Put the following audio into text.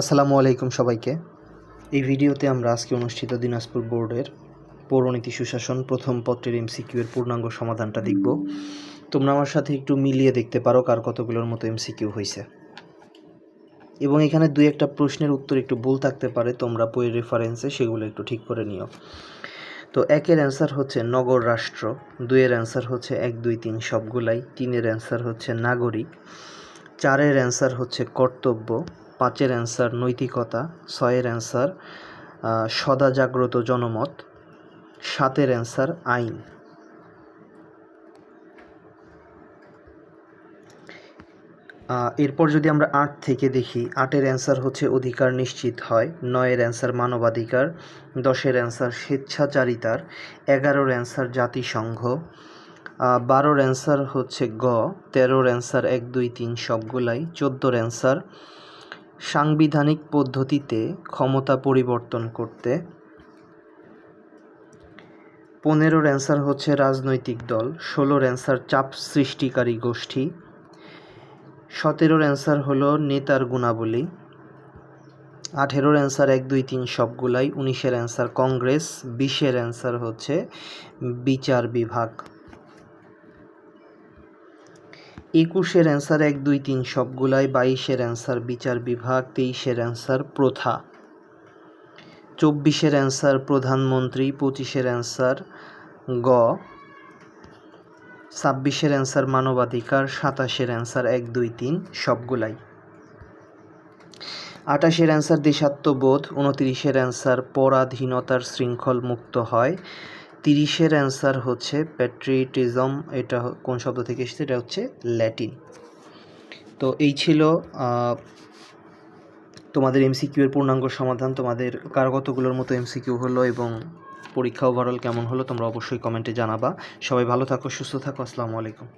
আসসালামু আলাইকুম সবাইকে। এই ভিডিওতে আমরা আজকে অনুষ্ঠিত দিনাজপুর বোর্ডের পৌরনীতি সুশাসন প্রথম পত্রের এমসিকিউ এর পূর্ণাঙ্গ সমাধানটা দেখব। তোমরা আমার সাথে একটু মিলিয়ে দেখতে পারো কার কতগুলোর মতো এমসিকিউ হয়েছে। এবং এখানে দুই একটা প্রশ্নের উত্তর একটু ভুল থাকতে পারে, তোমরা বইয়ের রেফারেন্সে সেগুলো একটু ঠিক করে নিও। তো একের অ্যান্সার হচ্ছে নগর রাষ্ট্র, দুইয়ের অ্যান্সার হচ্ছে এক, দুই, তিন সবগুলাই, তিনের অ্যান্সার হচ্ছে নাগরিক, চারের অ্যান্সার হচ্ছে কর্তব্য পাঁচের অ্যান্সার নৈতিকতা, ছয়ের অ্যান্সার সদা জাগ্রত জনমত, সাতের অ্যান্সার আইন। এরপর যদি আমরা আট থেকে দেখি, আটের অ্যান্সার হচ্ছে অধিকার নিশ্চিত হয়, নয়ের অ্যান্সার মানবাধিকার, দশের অ্যান্সার স্বেচ্ছাচারিতার, এগারোর অ্যান্সার জাতিসংঘ বারোর অ্যান্সার হচ্ছে গ, তেরোর অ্যান্সার এক দুই তিন সবগুলাই, চোদ্দোর অ্যান্সার সাংবিধানিক পদ্ধতিতে ক্ষমতা পরিবর্তন করতে। পনেরোর অ্যান্সার হচ্ছে রাজনৈতিক দল, ষোলোর অ্যান্সার চাপ সৃষ্টিকারী গোষ্ঠী, সতেরোর অ্যান্সার হলো নেতার গুণাবলী, আঠেরোর অ্যান্সার এক, দুই, তিন সবগুলাই, উনিশের অ্যান্সার কংগ্রেস, বিশের অ্যান্সার হচ্ছে বিচার বিভাগ। একুশের অ্যান্সার এক, দুই, তিন সবগুলাই, বাইশের অ্যান্সার বিচার বিভাগ, তেইশের অ্যান্সার প্রথা। চব্বিশের অ্যান্সার প্রধানমন্ত্রী, পঁচিশের অ্যান্সার গ। ছাব্বিশের অ্যান্সার মানবাধিকার, সাতাশের অ্যান্সার এক, দুই, তিন সবগুলাই। আটাশের অ্যান্সার দেশাত্মবোধ, উনতিরিশের অ্যান্সার পরাধীনতার শৃঙ্খল মুক্ত হয়। তিরিশের অ্যান্সার হচ্ছে প্যাট্রিটিজম এটা কোন শব্দ থেকে এসেছে? এটা হচ্ছে ল্যাটিন। তো এই ছিল তোমাদের এমসিকিউ এর পূর্ণাঙ্গ সমাধান। তোমাদের কারগতগুলোর মতো এমসিকিউ হলো এবং পরীক্ষা ওভারঅল কেমন হলো, তোমরা অবশ্যই কমেন্টে জানাবা। সবাই ভালো থাকো, সুস্থ থাকো, আসসালামু আলাইকুম।